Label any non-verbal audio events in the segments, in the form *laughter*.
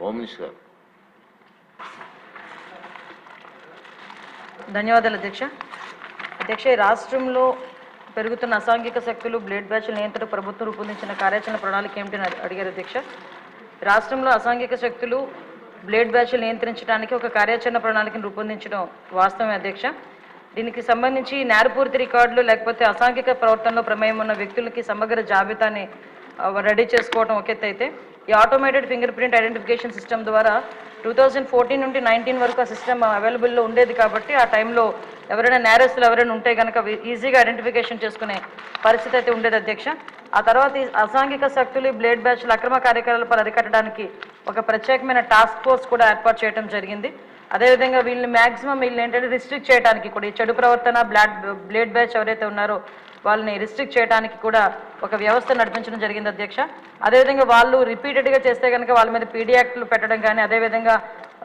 Home minister గారు ధన్యవాదాలు అధ్యక్ష. అధ్యక్ష రాష్ట్రంలో పెరుగుతున్న అసాంఘిక శక్తులు బ్లేడ్ బ్యాచ్ల నియంత్రణ ప్రభుత్వం రూపొందించిన కార్యాచరణ ప్రణాళిక ఏమిటని అడిగారు అధ్యక్ష. రాష్ట్రంలో అసాంఘిక శక్తులు బ్లేడ్ బ్యాచ్లు నియంత్రించడానికి ఒక కార్యాచరణ ప్రణాళికను రూపొందించడం వాస్తవమే అధ్యక్ష. దీనికి సంబంధించి నేరపూర్తి రికార్డులు లేకపోతే అసాంఘిక ప్రవర్తనలో ప్రమేయం ఉన్న వ్యక్తులకి సమగ్ర జాబితాని రెడీ చేసుకోవడం ఒక అయితే ఈ automated finger print identification system ద్వారా టూ థౌజండ్ ఫోర్టీన్ నుండి నైన్టీన్ వరకు ఆ సిస్టమ్ అవైలబుల్లో ఉండేది కాబట్టి ఆ టైంలో ఎవరైనా నేరస్తులు ఎవరైనా ఉంటే కనుక ఈజీగా ఐడెంటిఫికేషన్ చేసుకునే పరిస్థితి అయితే ఉండేది అధ్యక్ష. ఆ తర్వాత ఈ అసాంఘిక శక్తులు బ్లేడ్ బ్యాచ్ల అక్రమ కార్యకలాపాలు అరికట్టడానికి ఒక ప్రత్యేకమైన టాస్క్ ఫోర్స్ కూడా ఏర్పాటు చేయడం జరిగింది. అదేవిధంగా వీళ్ళని మ్యాక్సిమం వీళ్ళు ఏంటంటే రిస్ట్రిక్ట్ చేయడానికి కూడా ఈ చెడు ప్రవర్తన బ్లాడ్ బ్లేడ్ బ్యాచ్ ఎవరైతే ఉన్నారో వాళ్ళని రిస్ట్రిక్ట్ చేయడానికి కూడా ఒక వ్యవస్థ నడిపించడం జరిగింది అధ్యక్ష. అదేవిధంగా వాళ్ళు రిపీటెడ్గా చేస్తే కనుక వాళ్ళ మీద పీడియాక్ట్లు పెట్టడం కానీ అదేవిధంగా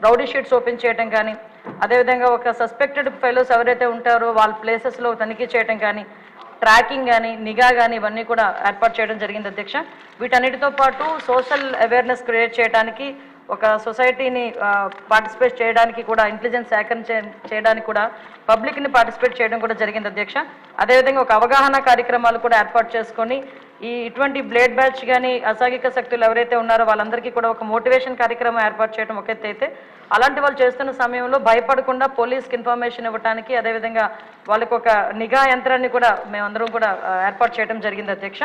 రౌడీ షీట్స్ ఓపెన్ చేయడం కానీ అదేవిధంగా ఒక సస్పెక్టెడ్ ఫెలోస్ ఎవరైతే ఉంటారో వాళ్ళ ప్లేసెస్లో తనిఖీ చేయడం కానీ ట్రాకింగ్ కానీ నిఘా కానీ ఇవన్నీ కూడా ఏర్పాటు చేయడం జరిగింది అధ్యక్ష. వీటన్నిటితో పాటు సోషల్ అవేర్నెస్ క్రియేట్ చేయడానికి ఒక సొసైటీని పార్టిసిపేట్ చేయడానికి కూడా ఇంటెలిజెన్స్ సేకరణ చేయడానికి కూడా పబ్లిక్ని పార్టిసిపేట్ చేయడం కూడా జరిగింది అధ్యక్ష. అదేవిధంగా ఒక అవగాహన కార్యక్రమాలు కూడా ఏర్పాటు చేసుకొని ఈ ఇటువంటి బ్లేడ్ బ్యాచ్ కానీ అసాగిక శక్తులు ఎవరైతే ఉన్నారో వాళ్ళందరికీ కూడా ఒక మోటివేషన్ కార్యక్రమం ఏర్పాటు చేయడం ఒక అయితే అలాంటి వాళ్ళు చేస్తున్న సమయంలో భయపడకుండా పోలీస్కి ఇన్ఫర్మేషన్ ఇవ్వడానికి అదేవిధంగా వాళ్ళకి ఒక నిఘా యంత్రాన్ని కూడా మేమందరం కూడా ఏర్పాటు చేయడం జరిగింది అధ్యక్ష.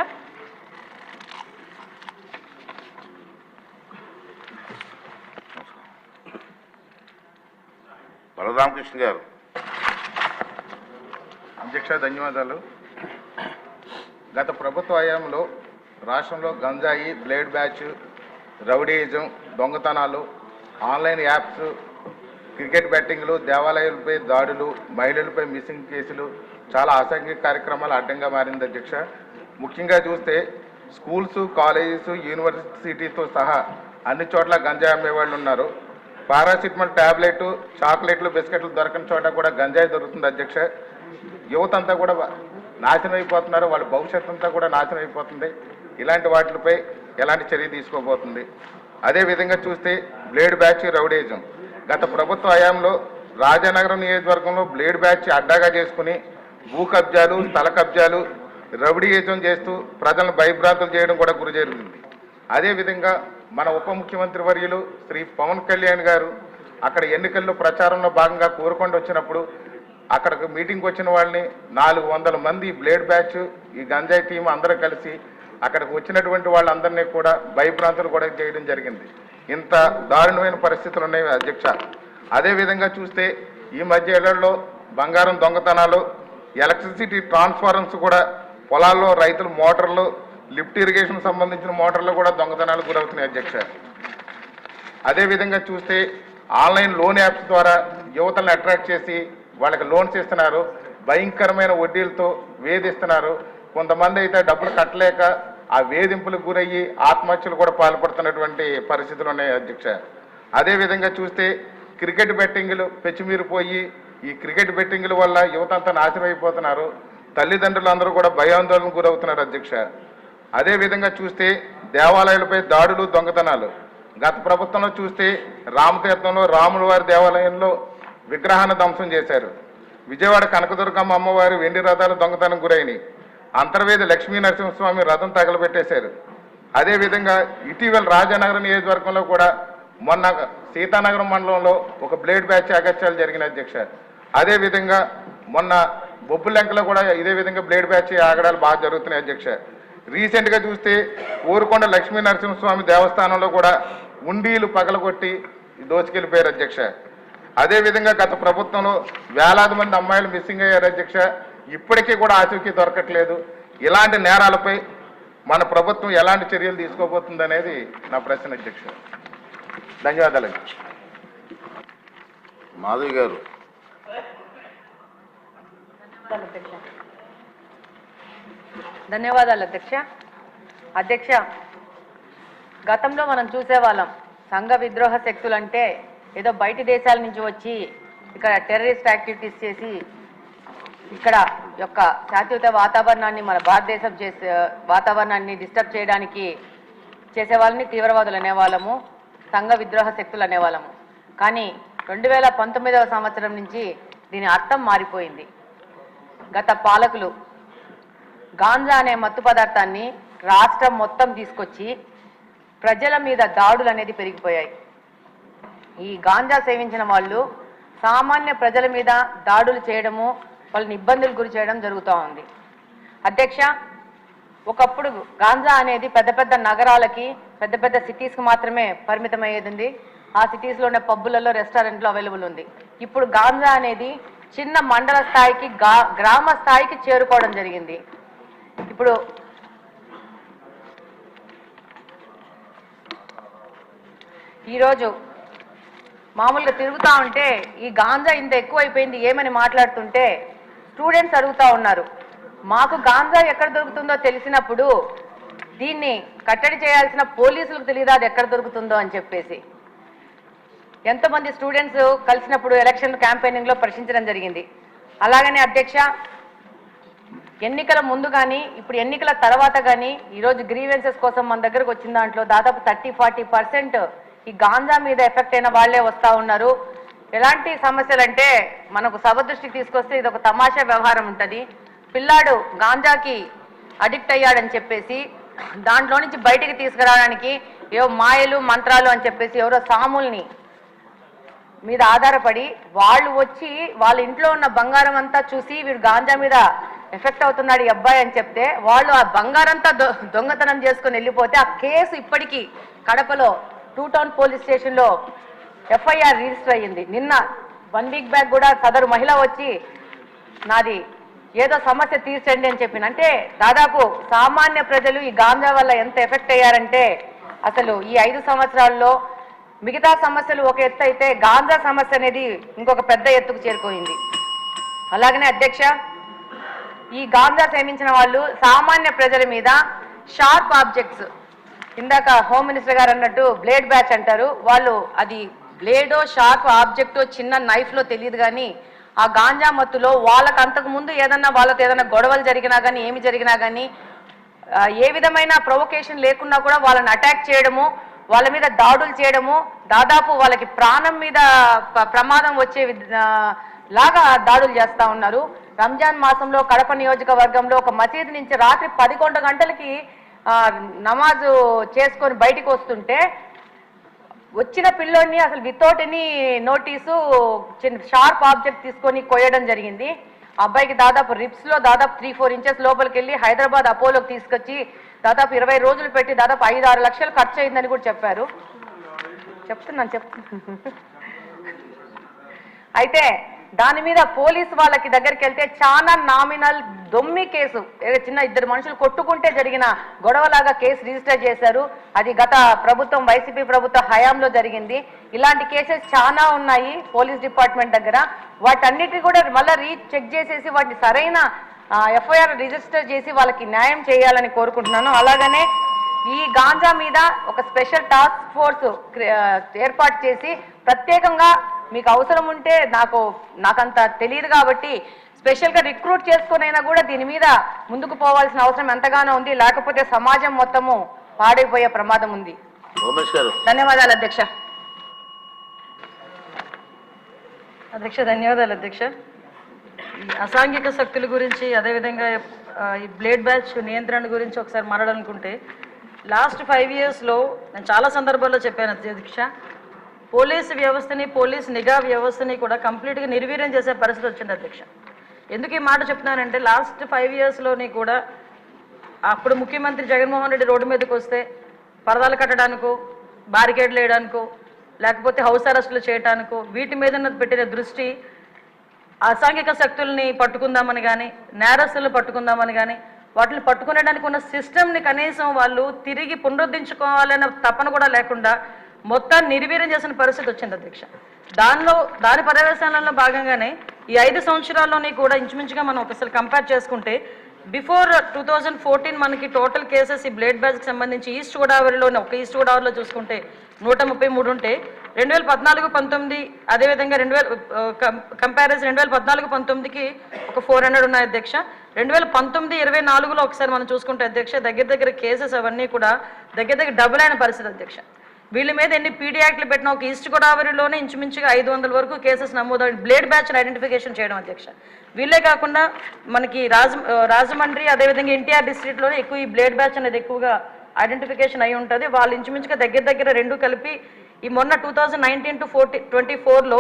బలరామకృష్ణ గారు. అధ్యక్ష ధన్యవాదాలు. గత ప్రభుత్వ హయాంలో రాష్ట్రంలో గంజాయి బ్లేడ్ బ్యాచ్ రౌడీయిజం దొంగతనాలు ఆన్లైన్ యాప్స్ క్రికెట్ బెట్టింగ్లు దేవాలయాలపై దాడులు మహిళలపై మిస్సింగ్ కేసులు చాలా అసాంఘిక కార్యక్రమాలు అడ్డంగా మారింది అధ్యక్ష. ముఖ్యంగా చూస్తే స్కూల్స్ కాలేజెస్ యూనివర్సిటీతో సహా అన్ని చోట్ల గంజాయి అమ్మేవాళ్ళు ఉన్నారు. పారాసిటమాల్ ట్యాబ్లెట్ చాక్లెట్లు బిస్కెట్లు దొరకని చోట కూడా గంజాయి దొరుకుతుంది అధ్యక్ష. యువత అంతా కూడా నాశనం అయిపోతున్నారు. వాళ్ళ భవిష్యత్తు అంతా కూడా నాశనం అయిపోతుంది. ఇలాంటి వాటిపై ఎలాంటి చర్య తీసుకోబోతుంది? అదేవిధంగా చూస్తే బ్లేడ్ బ్యాచ్ రౌడేజం. గత ప్రభుత్వ హయాంలో రాజానగరం నియోజకవర్గంలో బ్లేడ్ బ్యాచ్ అడ్డాగా చేసుకుని భూ కబ్జాలు స్థల కబ్జాలు రౌడీయజం చేస్తూ ప్రజలను భయభ్రాంతులు చేయడం కూడా గురి జరిగింది. అదేవిధంగా మన ఉప ముఖ్యమంత్రి వర్యులు శ్రీ పవన్ కళ్యాణ్ గారు అక్కడ ఎన్నికల్లో ప్రచారంలో భాగంగా కోరుకొండ వచ్చినప్పుడు అక్కడికి మీటింగ్ వచ్చిన వాళ్ళని నాలుగు వందల మంది బ్లేడ్ బ్యాచ్ ఈ గంజాయి టీం అందరూ కలిసి అక్కడికి వచ్చినటువంటి వాళ్ళందరినీ కూడా భయభ్రాంతులు కూడా చేయడం జరిగింది. ఇంత దారుణమైన పరిస్థితులు ఉన్నాయి అధ్యక్ష. అదేవిధంగా చూస్తే ఈ మధ్య ఏళ్ళలో బంగారం దొంగతనాలు ఎలక్ట్రిసిటీ ట్రాన్స్ఫారెన్స్ కూడా పొలాల్లో రైతులు మోటార్లు లిఫ్ట్ ఇరిగేషన్ సంబంధించిన మోటార్లు కూడా దొంగతనాలకు గురవుతున్నాయి అధ్యక్ష. అదేవిధంగా చూస్తే ఆన్లైన్ లోన్ యాప్స్ ద్వారా యువతలను అట్రాక్ట్ చేసి వాళ్ళకి లోన్స్ ఇస్తున్నారు భయంకరమైన వడ్డీలతో వేధిస్తున్నారు. కొంతమంది అయితే డబ్బులు కట్టలేక ఆ వేధింపులకు గురయ్యి ఆత్మహత్యలు కూడా పాల్పడుతున్నటువంటి పరిస్థితులు ఉన్నాయి అధ్యక్ష. అదేవిధంగా చూస్తే క్రికెట్ బెట్టింగ్లు పెచ్చిమీరిపోయి ఈ క్రికెట్ బెట్టింగ్ల వల్ల యువత అంతా నాశనం అయిపోతున్నారు. తల్లిదండ్రులు అందరూ కూడా భయాందోళనకు గురవుతున్నారు అధ్యక్ష. అదేవిధంగా చూస్తే దేవాలయాలపై దాడులు దొంగతనాలు. గత ప్రభుత్వంలో చూస్తే రామతీర్థంలో రాముల వారి దేవాలయంలో విగ్రహాన్ని ధ్వంసం చేశారు. విజయవాడ కనకదుర్గమ్మ అమ్మవారి వెండి రథాలు దొంగతనం గురైనాయి అంతర్వేది లక్ష్మీ నరసింహస్వామి రథం తగలబెట్టేశారు. అదేవిధంగా ఇటీవల రాజానగరం నియోజకవర్గంలో కూడా మొన్న సీతానగరం మండలంలో ఒక బ్లేడ్ బ్యాచ్ అగత్యాలు జరిగిన అధ్యక్ష. అదేవిధంగా మొన్న బొబ్బులెంకలో కూడా ఇదే విధంగా బ్లేడ్ బ్యాచ్ ఆగడాలు బాగా జరుగుతున్నాయి అధ్యక్ష. రీసెంట్గా చూస్తే ఊరుకొండ లక్ష్మీ నరసింహస్వామి దేవస్థానంలో కూడా ఉండీలు పగలగొట్టి దోచుకెళ్ళిపోయారు అధ్యక్ష. అదేవిధంగా గత ప్రభుత్వంలో వేలాది మంది అమ్మాయిలు మిస్సింగ్ అయ్యారు అధ్యక్ష. ఇప్పటికీ కూడా ఆచూకీ దొరకట్లేదు. ఇలాంటి నేరాలపై మన ప్రభుత్వం ఎలాంటి చర్యలు తీసుకోబోతుంది అనేది నా ప్రశ్న అధ్యక్ష. ధన్యవాదాలు మాధవి గారు. అధ్యక్ష. ధన్యవాదాలు అధ్యక్ష. అధ్యక్ష గతంలో మనం చూసేవాళ్ళం సంఘ విద్రోహ శక్తులు అంటే ఏదో బయటి దేశాల నుంచి వచ్చి ఇక్కడ టెర్రరిస్ట్ యాక్టివిటీస్ చేసి ఇక్కడ యొక్క శాశ్వత వాతావరణాన్ని మన భారతదేశం చేసే వాతావరణాన్ని డిస్టర్బ్ చేయడానికి చేసేవాళ్ళని తీవ్రవాదులు అనేవాళ్ళము సంఘ విద్రోహ శక్తులు అనేవాళ్ళము. కానీ రెండు వేల పంతొమ్మిదవ సంవత్సరం నుంచి దీని అర్థం మారిపోయింది. గత పాలకులు గాంజా అనే మత్తు పదార్థాన్ని రాష్ట్రం మొత్తం తీసుకొచ్చి ప్రజల మీద దాడులు అనేది పెరిగిపోయాయి. ఈ గాంజా సేవించిన వాళ్ళు సామాన్య ప్రజల మీద దాడులు చేయడము వాళ్ళని ఇబ్బందులు గురి చేయడం జరుగుతూ ఉంది. అధ్యక్ష ఒకప్పుడు గాంజా అనేది పెద్ద పెద్ద నగరాలకి పెద్ద పెద్ద సిటీస్కి మాత్రమే పరిమితమయ్యేది ఉంది ఆ సిటీస్లో ఉన్న పబ్బులలో రెస్టారెంట్లో అవైలబుల్ ఉంది. ఇప్పుడు గాంజా అనేది చిన్న మండల స్థాయికి గా గ్రామ స్థాయికి చేరుకోవడం జరిగింది. ఇప్పుడు ఈరోజు మామూలుగా తిరుగుతా ఉంటే ఈ గాంజా ఇంత ఎక్కువైపోయింది ఏమని మాట్లాడుతుంటే స్టూడెంట్స్ అడుగుతా ఉన్నారు. మాకు గాంజా ఎక్కడ దొరుకుతుందో తెలిసినప్పుడు దీన్ని కట్టడి చేయాల్సిన పోలీసులకు తెలియదు అది ఎక్కడ దొరుకుతుందో అని చెప్పేసి. ఎంతోమంది స్టూడెంట్స్ కలిసినప్పుడు ఎలక్షన్ క్యాంపెయినింగ్లో ప్రశ్నించడం జరిగింది. అలాగనే అధ్యక్ష ఎన్నికల ముందు కానీ ఇప్పుడు ఎన్నికల తర్వాత కానీ ఈరోజు గ్రీవెన్సెస్ కోసం మన దగ్గరకు వచ్చిన దాంట్లో దాదాపు థర్టీ ఫార్టీ పర్సెంట్ ఈ గాంజా మీద ఎఫెక్ట్ అయిన వాళ్ళే వస్తూ ఉన్నారు. ఎలాంటి సమస్యలు అంటే మనకు సభ దృష్టికి తీసుకొస్తే ఇది ఒక తమాషా వ్యవహారం ఉంటుంది. పిల్లాడు గాంజాకి అడిక్ట్ అయ్యాడని చెప్పేసి దాంట్లో నుంచి బయటికి తీసుకురావడానికి ఏవో మాయలు మంత్రాలు అని చెప్పేసి ఎవరో సాముల్ని మీద ఆధారపడి వాళ్ళు వచ్చి వాళ్ళ ఇంట్లో ఉన్న బంగారం అంతా చూసి వీడు గాంజా మీద ఎఫెక్ట్ అవుతున్నాడు ఈ అబ్బాయి అని చెప్తే వాళ్ళు ఆ బంగారంతా దొ దొంగతనం చేసుకుని వెళ్ళిపోతే ఆ కేసు ఇప్పటికీ కడపలో టూ టౌన్ పోలీస్ స్టేషన్లో ఎఫ్ఐఆర్ రిజిస్టర్ అయ్యింది. నిన్న వన్ వీక్ బ్యాక్ కూడా సదరు మహిళ వచ్చి నాది ఏదో సమస్య తీర్చండి అని చెప్పింది అంటే దాదాపు సామాన్య ప్రజలు ఈ గాంజా వల్ల ఎంత ఎఫెక్ట్ అయ్యారంటే అసలు ఈ ఐదు సంవత్సరాల్లో మిగతా సమస్యలు ఒక ఎత్తు అయితే గాంజా సమస్య అనేది ఇంకొక పెద్ద ఎత్తుకు చేరుకోయింది. అలాగనే అధ్యక్ష ఈ గాంజా సేవించిన వాళ్ళు సామాన్య ప్రజల మీద షార్ప్ ఆబ్జెక్ట్స్ ఇందాక హోమ్ మినిస్టర్ గారు అన్నట్టు బ్లేడ్ బ్యాచ్ అంటారు. వాళ్ళు అది బ్లేడో షార్ప్ ఆబ్జెక్టో చిన్న నైఫ్లో తెలియదు కానీ ఆ గాంజా మత్తులో వాళ్ళకు అంతకు ముందు ఏదన్నా వాళ్ళతో ఏదైనా గొడవలు జరిగినా కానీ ఏమి జరిగినా కానీ ఏ విధమైన ప్రొవొకేషన్ లేకున్నా కూడా వాళ్ళని అటాక్ చేయడము వాళ్ళ మీద దాడులు చేయడము దాదాపు వాళ్ళకి ప్రాణం మీద ప్రమాదం వచ్చే లాగా దాడులు చేస్తూ ఉన్నారు. రంజాన్ మాసంలో కడప నియోజకవర్గంలో ఒక మసీదు నుంచి రాత్రి పదకొండు గంటలకి నమాజు చేసుకొని బయటికి వస్తుంటే వచ్చిన పిల్లోడిని అసలు వితౌట్ ఎనీ నోటీసు చిన్న షార్ప్ ఆబ్జెక్ట్ తీసుకొని కొయ్యడం జరిగింది. అబ్బాయికి దాదాపు రిప్స్లో దాదాపు త్రీ ఫోర్ ఇంచెస్ లోపలికి వెళ్ళి హైదరాబాద్ అపోలోకి తీసుకొచ్చి దాదాపు ఇరవై రోజులు పెట్టి దాదాపు ఐదు ఆరు లక్షలు ఖర్చు అయిందని కూడా చెప్పారు. చెప్తున్నాను చెప్తున్నాను *laughs* అయితే దాని మీద పోలీస్ వాళ్ళకి దగ్గరికి వెళ్తే చాలా నామినల్ దొమ్మి కేసు. ఏదో చిన్న ఇద్దరు మనుషులు కొట్టుకుంటే జరిగిన గొడవలాగా కేసు రిజిస్టర్ చేశారు. అది గత ప్రభుత్వం వైసీపీ ప్రభుత్వ హయాంలో జరిగింది. ఇలాంటి కేసెస్ చాలా ఉన్నాయి పోలీస్ డిపార్ట్మెంట్ దగ్గర. వాటన్నిటి కూడా మళ్ళీ రీ చెక్ చేసేసి వాటిని సరైన ఎఫ్ఐఆర్ రిజిస్టర్ చేసి వాళ్ళకి న్యాయం చేయాలని కోరుకుంటున్నాను. అలాగనే ఈ గాంజా మీద ఒక స్పెషల్ టాస్క్ ఫోర్స్ ఏర్పాటు చేసి ప్రత్యేకంగా మీకు అవసరం ఉంటే నాకు నాకంత తెలియదు కాబట్టి స్పెషల్గా రిక్రూట్ చేసుకునైనా కూడా దీని మీద ముందుకు పోవాల్సిన అవసరం ఎంతగానో ఉంది. లేకపోతే సమాజం మొత్తము పాడైపోయే ప్రమాదం ఉంది. ధన్యవాదాలు అధ్యక్ష. అధ్యక్ష ధన్యవాదాలు అధ్యక్ష. ఈ అసాంఘిక శక్తుల గురించి అదేవిధంగా ఈ బ్లేడ్ బ్యాచ్ నియంత్రణ గురించి ఒకసారి మాట్లాడాలనుకుంటే లాస్ట్ ఫైవ్ ఇయర్స్లో నేను చాలా సందర్భాల్లో చెప్పాను అధ్యక్ష. పోలీసు వ్యవస్థని పోలీస్ నిఘా వ్యవస్థని కూడా కంప్లీట్గా నిర్వీర్యం చేసే పరిస్థితి వచ్చింది అధ్యక్ష. ఎందుకు ఈ మాట చెప్తున్నానంటే లాస్ట్ ఫైవ్ ఇయర్స్లోని కూడా అప్పుడు ముఖ్యమంత్రి జగన్మోహన్ రెడ్డి రోడ్డు మీదకి వస్తే పరదాలు కట్టడానికో బారికేడ్లు వేయడానికో లేకపోతే హౌస్ అరెస్టులు చేయడానికో వీటి మీద పెట్టిన దృష్టి అసాంఘిక శక్తుల్ని పట్టుకుందామని కానీ నేరస్తులను పట్టుకుందామని కానీ వాటిని పట్టుకునేడానికి ఉన్న సిస్టమ్ని కనీసం వాళ్ళు తిరిగి పునరుద్ధరించుకోవాలనే తపన కూడా లేకుండా మొత్తం నిర్వీర్యం చేసిన పరిస్థితి వచ్చింది అధ్యక్ష. దానిలో దాని పర్యవేశాలలో భాగంగానే ఈ ఐదు సంవత్సరాల్లోని కూడా ఇంచుమించుగా మనం ఒకసారి కంపేర్ చేసుకుంటే బిఫోర్ టూ థౌజండ్ ఫోర్టీన్ మనకి టోటల్ కేసెస్ ఈ బ్లేడ్ బ్యాచ్కి సంబంధించి ఈస్ట్ గోదావరిలోనే ఒక ఈస్ట్ గోదావరిలో చూసుకుంటే నూట ముప్పై మూడు ఉంటే రెండు వేల పద్నాలుగు పంతొమ్మిది అదేవిధంగా రెండు వేల కంపారిజన్ రెండు వేల పద్నాలుగు పంతొమ్మిదికి ఒక ఫోర్ హండ్రెడ్ ఉన్నాయి అధ్యక్ష. రెండు వేల పంతొమ్మిది ఇరవై నాలుగులో ఒకసారి మనం చూసుకుంటే అధ్యక్ష దగ్గర దగ్గర కేసెస్ అవన్నీ కూడా దగ్గర దగ్గర డబుల్ అయిన పరిస్థితి అధ్యక్ష. వీళ్ళ మీద ఎన్ని పీడీ యాక్ట్లు పెట్టినా ఒక ఈస్ట్ గోదావరిలోనే ఇంచుమించుగా ఐదు వందల వరకు కేసెస్ నమోదు బ్లేడ్ బ్యాచ్ ఐడెంటిఫికేషన్ చేయడం అధ్యక్ష. వీళ్ళే కాకుండా మనకి రాజ రాజమండ్రి అదేవిధంగా ఎన్టీఆర్ డిస్ట్రిక్ట్లోనే ఎక్కువ ఈ బ్లేడ్ బ్యాచ్ అనేది ఎక్కువగా ఐడెంటిఫికేషన్ అయి ఉంటుంది. వాళ్ళు ఇంచుమించుగా దగ్గర దగ్గర రెండు కలిపి ఈ మొన్న two thousand nineteen to forty twenty ఫోర్లో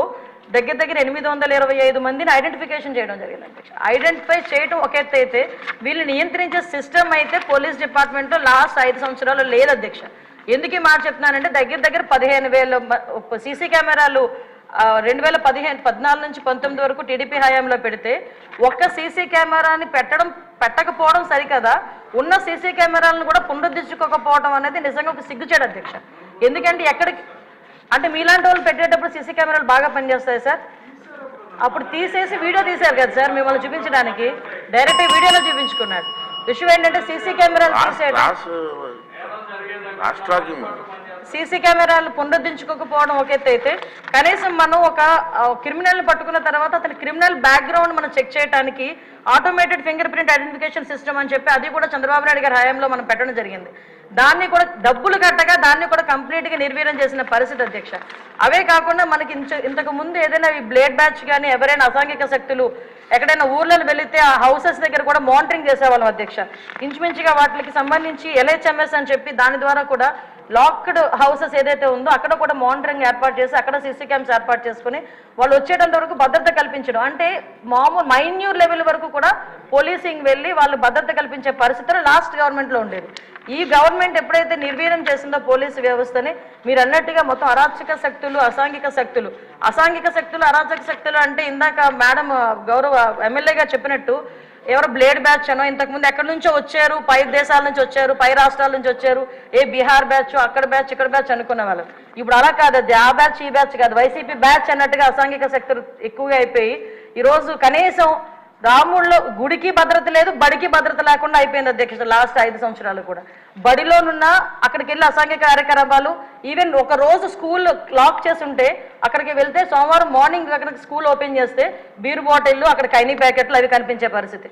దగ్గర దగ్గర ఎనిమిది వందల ఇరవై ఐదు మందిని ఐడెంటిఫికేషన్ చేయడం జరిగింది అధ్యక్ష. ఐడెంటిఫై చేయడం ఒక ఎత్తు అయితే వీళ్ళు నియంత్రించే సిస్టమ్ అయితే పోలీస్ డిపార్ట్మెంట్లో లాస్ట్ ఐదు సంవత్సరాలు లేదు అధ్యక్ష. ఎందుకు ఈ మాట చెప్తున్నానంటే దగ్గర దగ్గర పదిహేను వేల సీసీ కెమెరాలు రెండు వేల పదిహేను పద్నాలుగు నుంచి పంతొమ్మిది వరకు టీడీపీ హయాంలో పెడితే ఒక్క సీసీ కెమెరాని పెట్టడం పెట్టకపోవడం సరికదా? ఉన్న సీసీ కెమెరాలను కూడా పునరుద్ధరించుకోకపోవడం అనేది నిజంగా ఒక సిగ్గుచేడు అధ్యక్ష. ఎందుకంటే ఎక్కడికి అంటే మీలాంటి వాళ్ళు పెట్టేటప్పుడు సీసీ కెమెరాలు బాగా పనిచేస్తాయి సార్? అప్పుడు తీసేసి వీడియో తీశారు కదా సార్ మిమ్మల్ని చూపించడానికి. డైరెక్ట్ వీడియోలో చూపించుకున్నాడు. విషయం ఏంటంటే సీసీ కెమెరాలు తీసేయడం. రాష్ట్రానికి సీసీ కెమెరాలు పునరుద్ధరించుకోకపోవడం ఒక ఎత్తు అయితే కనీసం మనం ఒక క్రిమినల్ పట్టుకున్న తర్వాత అతని క్రిమినల్ బ్యాక్గ్రౌండ్ మనం చెక్ చేయడానికి automated finger print identification system అని చెప్పి అది కూడా చంద్రబాబు నాయుడు గారి హయాంలో మనం పెట్టడం జరిగింది. దాన్ని కూడా డబ్బులు కట్టగా దాన్ని కూడా కంప్లీట్గా నిర్వీర్యం చేసిన పరిస్థితి అధ్యక్ష. అవే కాకుండా మనకి ఇంతకు ముందు ఏదైనా ఈ బ్లేడ్ బ్యాచ్ కానీ ఎవరైనా అసాంఘిక శక్తులు ఎక్కడైనా ఊర్లలో వెళితే ఆ హౌసెస్ దగ్గర కూడా మానిటరింగ్ చేసేవాళ్ళం అధ్యక్ష. ఇంచుమించుగా వాటికి సంబంధించి ఎల్హెచ్ఎంఎస్ అని చెప్పి దాని ద్వారా కూడా లాక్డ్ హౌసెస్ ఏదైతే ఉందో అక్కడ కూడా మానిటరింగ్ ఏర్పాటు చేసి అక్కడ సీసీ క్యామ్స్ ఏర్పాటు చేసుకుని వాళ్ళు వచ్చేటంత వరకు భద్రత కల్పించడం. అంటే మామూలు మైన్యూర్ లెవెల్ వరకు కూడా పోలీసింగ్ వెళ్ళి వాళ్ళు భద్రత కల్పించే పరిస్థితులు లాస్ట్ గవర్నమెంట్లో ఉండేది ఈ గవర్నమెంట్ ఎప్పుడైతే నిర్వీర్యం చేసిందో పోలీసు వ్యవస్థని మీరు అన్నట్టుగా మొత్తం అరాచక శక్తులు అసాంఘిక శక్తులు. అసాంఘిక శక్తులు అరాచక శక్తులు అంటే ఇందాక మేడం గౌరవ ఎమ్మెల్యేగా చెప్పినట్టు ఎవరో బ్లేడ్ బ్యాచ్ అనో ఇంతకుముందు ఎక్కడి నుంచో వచ్చారు? పై దేశాల నుంచి వచ్చారు పై రాష్ట్రాల నుంచి వచ్చారు. ఏ బీహార్ బ్యాచ్ అక్కడ బ్యాచ్ ఇక్కడ బ్యాచ్ అనుకునే వాళ్ళు. ఇప్పుడు అలా కాదు అది ఆ బ్యాచ్ ఈ బ్యాచ్ కాదు. వైసీపీ బ్యాచ్ అన్నట్టుగా అసాంఘిక శక్తులు ఎక్కువగా అయిపోయి ఈరోజు కనీసం రాముళ్ళో గుడికి భద్రత లేదు బడికి భద్రత లేకుండా అయిపోయింది అధ్యక్ష లాస్ట్ ఐదు సంవత్సరాలు కూడా. బడిలోనున్న అక్కడికి వెళ్ళి అసాంఘిక కార్యకలాపాలు ఈవెన్ ఒక రోజు స్కూల్ లాక్ చేసి ఉంటే అక్కడికి వెళ్తే సోమవారం మార్నింగ్ అక్కడికి స్కూల్ ఓపెన్ చేస్తే బీర్ బాటిల్ అక్కడ కైనీ ప్యాకెట్లు అవి కనిపించే పరిస్థితి.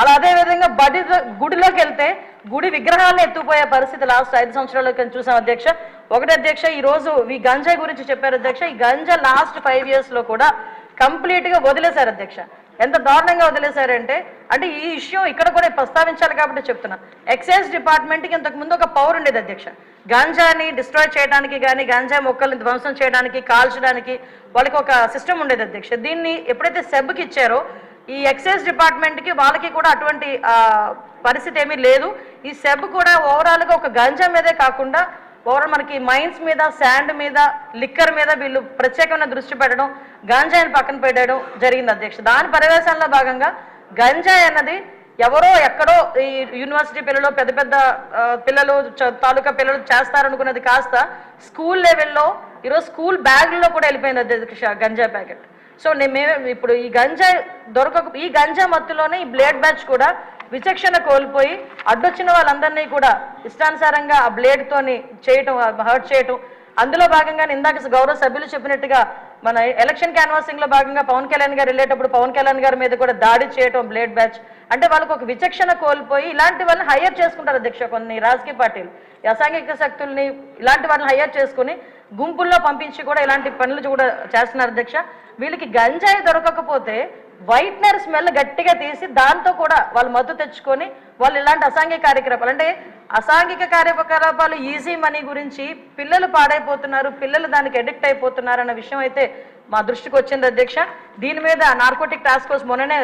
అలా అదే విధంగా బడి గుడిలోకి వెళ్తే గుడి విగ్రహాలను ఎత్తుపోయే పరిస్థితి లాస్ట్ ఐదు సంవత్సరాలకి చూసాం అధ్యక్ష. ఒకటి అధ్యక్ష ఈ రోజు ఈ గంజా గురించి చెప్పారు అధ్యక్ష. ఈ గంజా లాస్ట్ ఫైవ్ ఇయర్స్లో కూడా కంప్లీట్గా వదిలేశారు అధ్యక్ష. ఎంత దారుణంగా వదిలేశారంటే అంటే ఈ ఇష్యూ ఇక్కడ కూడా ప్రస్తావించాలి కాబట్టి చెప్తున్నా. ఎక్సైజ్ డిపార్ట్మెంట్కి ఇంతకు ముందు ఒక పవర్ ఉండేది అధ్యక్ష. గాంజాని డిస్ట్రాయ్ చేయడానికి కానీ గాంజా మొక్కల్ని ధ్వంసం చేయడానికి కాల్చడానికి వాళ్ళకి ఒక సిస్టమ్ ఉండేది అధ్యక్ష. దీన్ని ఎప్పుడైతే సెబ్కి ఇచ్చారో ఈ ఎక్సైజ్ డిపార్ట్మెంట్కి వాళ్ళకి కూడా అటువంటి పరిస్థితి ఏమీ లేదు. ఈ సెబ్ కూడా ఓవరాల్గా ఒక గంజా మీదే కాకుండా ఓవరాల్ మనకి మైన్స్ మీద శాండ్ మీద లిక్కర్ మీద వీళ్ళు ప్రత్యేకమైన దృష్టి పెట్టడం గంజాయిని పక్కన పెట్టడం జరిగింది అధ్యక్ష. దాని పర్యవేశంలో భాగంగా గంజాయి అన్నది ఎవరో ఎక్కడో ఈ యూనివర్సిటీ పిల్లలు పెద్ద పెద్ద పిల్లలు తాలూకా పిల్లలు చేస్తారనుకున్నది కాస్త స్కూల్ లెవెల్లో ఈరోజు స్కూల్ బ్యాగ్లో కూడా వెళ్ళిపోయింది అధ్యక్ష గంజా ప్యాకెట్. సో నేను మేము ఇప్పుడు ఈ గంజా దొరకక ఈ గంజా మత్తులోనే ఈ బ్లేడ్ బ్యాచ్ కూడా విచక్షణ కోల్పోయి అడ్డొచ్చిన వాళ్ళందరినీ కూడా ఇష్టానుసారంగా ఆ బ్లేడ్ తోని చేయటం హర్ట్ చేయటం అందులో భాగంగా ఇందాక గౌరవ సభ్యులు చెప్పినట్టుగా మన ఎలక్షన్ క్యాన్వాసింగ్లో భాగంగా పవన్ కళ్యాణ్ గారు వెళ్ళేటప్పుడు పవన్ కళ్యాణ్ గారి మీద కూడా దాడి చేయటం బ్లేడ్ బ్యాచ్. అంటే వాళ్ళకు ఒక విచక్షణ కోల్పోయి ఇలాంటి వాళ్ళని హైయర్ చేసుకుంటారు అధ్యక్ష కొన్ని రాజకీయ పార్టీలు. అసాంఘిక శక్తుల్ని ఇలాంటి వాళ్ళని హైయర్ చేసుకుని గుంపుల్లో పంపించి కూడా ఇలాంటి పనులు కూడా చేస్తున్నారు అధ్యక్ష. వీళ్ళకి గంజాయి దొరకకపోతే వైట్నర్ స్మెల్ గట్టిగా తీసి దాంతో కూడా వాళ్ళు మద్దతు తెచ్చుకొని వాళ్ళు ఇలాంటి అసాంఘిక కార్యకలాపాలు అంటే అసాంఘిక కార్యకలాపాలు ఈజీ మనీ గురించి పిల్లలు పాడైపోతున్నారు పిల్లలు దానికి అడిక్ట్ అయిపోతున్నారు అన్న విషయం అయితే మా దృష్టికి వచ్చింది అధ్యక్ష. దీని మీద నార్కోటిక్ టాస్క్ ఫోర్స్ మొన్ననే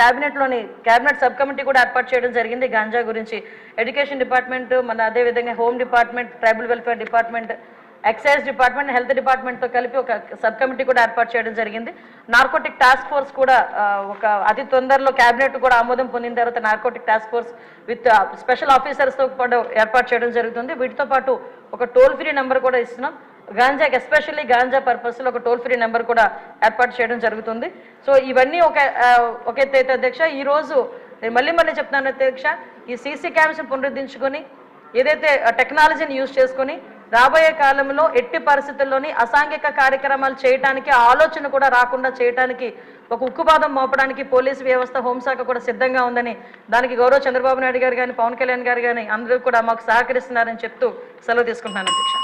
క్యాబినెట్లోని క్యాబినెట్ సబ్ కమిటీ కూడా ఏర్పాటు చేయడం జరిగింది గాంజా గురించి. ఎడ్యుకేషన్ డిపార్ట్మెంట్ మన అదే విధంగా home department tribal welfare department excise department health డిపార్ట్మెంట్తో కలిపి ఒక సబ్ కమిటీ కూడా ఏర్పాటు చేయడం జరిగింది. నార్కోటిక్ టాస్క్ ఫోర్స్ కూడా ఒక అతి తొందరలో క్యాబినెట్ కూడా ఆమోదం పొందిన తర్వాత narcotic task force with special ఆఫీసర్స్తో కూడా ఏర్పాటు చేయడం జరుగుతుంది. వీటితో పాటు ఒక టోల్ ఫ్రీ నెంబర్ కూడా ఇస్తున్నాం. గాంజాకి ఎస్పెషల్లీ గాంజా పర్పస్లో ఒక టోల్ ఫ్రీ నెంబర్ కూడా ఏర్పాటు చేయడం జరుగుతుంది. సో ఇవన్నీ ఒక ఒక ఎత్తు అయితే అధ్యక్ష ఈరోజు నేను మళ్ళీ మళ్ళీ చెప్తున్నాను అధ్యక్ష ఈ సీసీ క్యామ్స్ పునరుద్ధరించుకొని ఏదైతే టెక్నాలజీని యూజ్ చేసుకొని రాబోయే కాలంలో ఎట్టి పరిస్థితుల్లోని అసాంఘిక కార్యక్రమాలు చేయడానికి ఆలోచన కూడా రాకుండా చేయడానికి ఒక ఉక్కుపాదం మోపడానికి పోలీసు వ్యవస్థ హోంశాఖ కూడా సిద్ధంగా ఉందని దానికి గౌరవ చంద్రబాబు నాయుడు గారు కానీ పవన్ కళ్యాణ్ గారు కానీ అందరూ కూడా మాకు సహకరిస్తున్నారని చెప్తూ సెలవు తీసుకుంటున్నాను అధ్యక్ష.